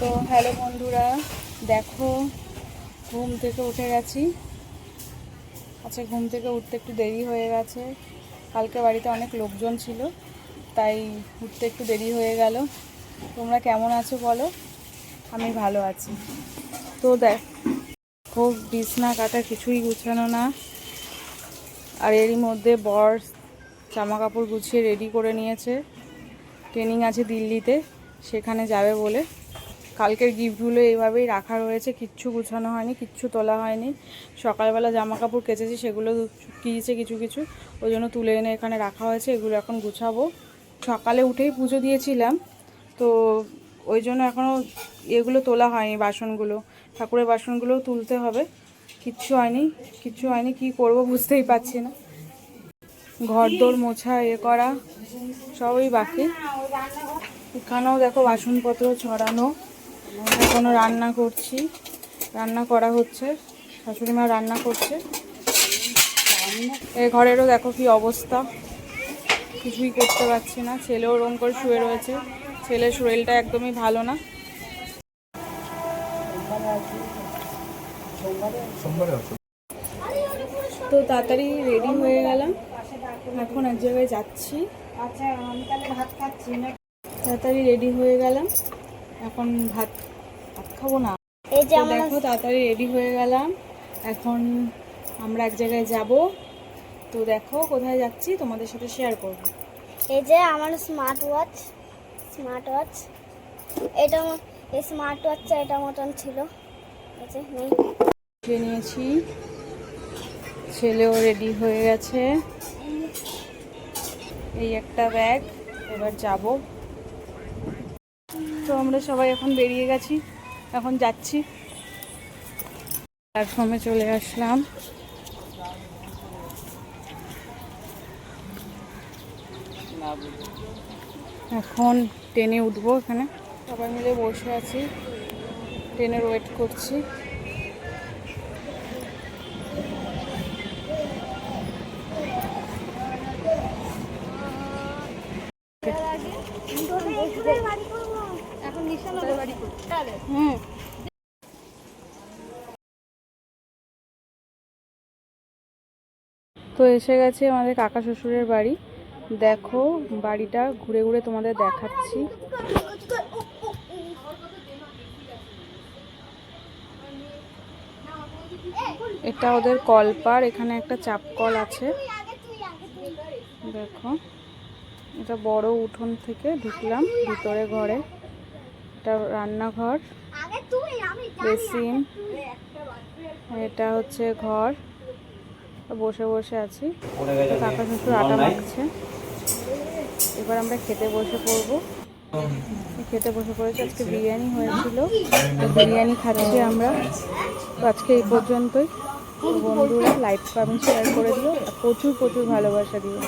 তো হ্যালো বন্ধুরা, দেখো, ঘুম থেকে উঠে গেছি। আচ্ছা ঘুম থেকে উঠতে একটু দেরি হয়ে গেছে। কালকে বাড়িতে অনেক লোকজন ছিল, তাই উঠতে একটু দেরি হয়ে গেল। তোমরা কেমন আছো বলো? আমি ভালো আছি। তো দেখ খুব বিছনা কাটা কিছুই গুছানো না। আর এরই মধ্যে বর জামা কাপড় গুছিয়ে রেডি করে নিয়েছে। ট্রেনিং আছে দিল্লিতে, সেখানে যাবে বলে। কালকের গিফটগুলো এইভাবেই রাখা রয়েছে। কিচ্ছু গুছানো হয়নি, কিচ্ছু তোলা হয়নি। সকালবেলা জামা কাপড় কেচেছি, সেগুলো কিনেছে কিছু কিছু। ওই জন্য তুলে এনে এখানে রাখা হয়েছে, এগুলো এখন গুছাবো। সকালে উঠেই পুজো দিয়েছিলাম, তো ওই জন্য এখনও এগুলো তোলা হয়নি বাসনগুলো। ঠাকুরের বাসনগুলোও তুলতে হবে। কিচ্ছু হয়নি কিচ্ছু হয়নি, কি করব বুঝতেই পারছি না। ঘর দোর মোছা, এ করা, সবই বাকি। এখানেও দেখো বাসনপত্র ছড়ানো। এখনও রান্না করছি। রান্না করা হচ্ছে। শাশুড়ি মা রান্না করছে। এই ঘরেরও দেখো কি অবস্থা। কিছুই করতে পারছি না। ছেলেও ওরম করে শুয়ে রয়েছে। ছেলের শরীরটা একদমই ভালো না। তো তাড়াতাড়ি রেডি হয়ে গেলাম। এখন এক জায়গায় যাচ্ছি। আচ্ছা আমি তাহলে ভাত খাচ্ছি। না তাড়াতাড়ি রেডি হয়ে গেলাম। এখন ভাত ভাত খাব না। এই যে আমার দেখো তাড়াতাড়ি রেডি হয়ে গেলাম। এখন আমরা এক জায়গায় যাব। তো দেখো কোথায় যাচ্ছি তোমাদের সাথে শেয়ার করব। এই যে আমার স্মার্ট ওয়াচ স্মার্ট ওয়াচ এটা এই স্মার্ট ওয়াচটা এটা মতন ছিল। এই যে নেই। খেয়ে নিয়েছি। ছেলেও রেডি হয়ে গেছে। এই একটা ব্যাগ এবার যাব। তো আমরা সবাই এখন বেরিয়ে গেছি, এখন যাচ্ছি। প্ল্যাটফর্মে চলে আসলাম। এখন ট্রেনে উঠবো এখানে। সবাই মিলে বসে আছি ট্রেনের ওয়েট করছি এখন নিশানা বাড়ি করতে তো এসে গেছে আমাদের কাকা শ্বশুরের বাড়ি। দেখো, বাড়িটা ঘুরে ঘুরে তোমাদের দেখাচ্ছি। এটা ওদের কলপার, এখানে একটা চাপ কল আছে। দেখো, এটা বড় উঠোন থেকে ঢুকলাম ভিতরে ঘরে। এটা রান্নাঘর বেসিন এটা হচ্ছে ঘর। বসে বসে আছি। কাকা শ্বশুর আটা মাখছে এবার আমরা খেতে বসে পড়ব। খেতে বসে পড়েছি। আজকে বিরিয়ানি হয়েছিল। বিরিয়ানি খাচ্ছি আমরা। তো আজকে এই পর্যন্তই। বন্ধুরা লাইক কমেন্ট শেয়ার করে দিও। আর প্রচুর প্রচুর ভালোবাসা দিও।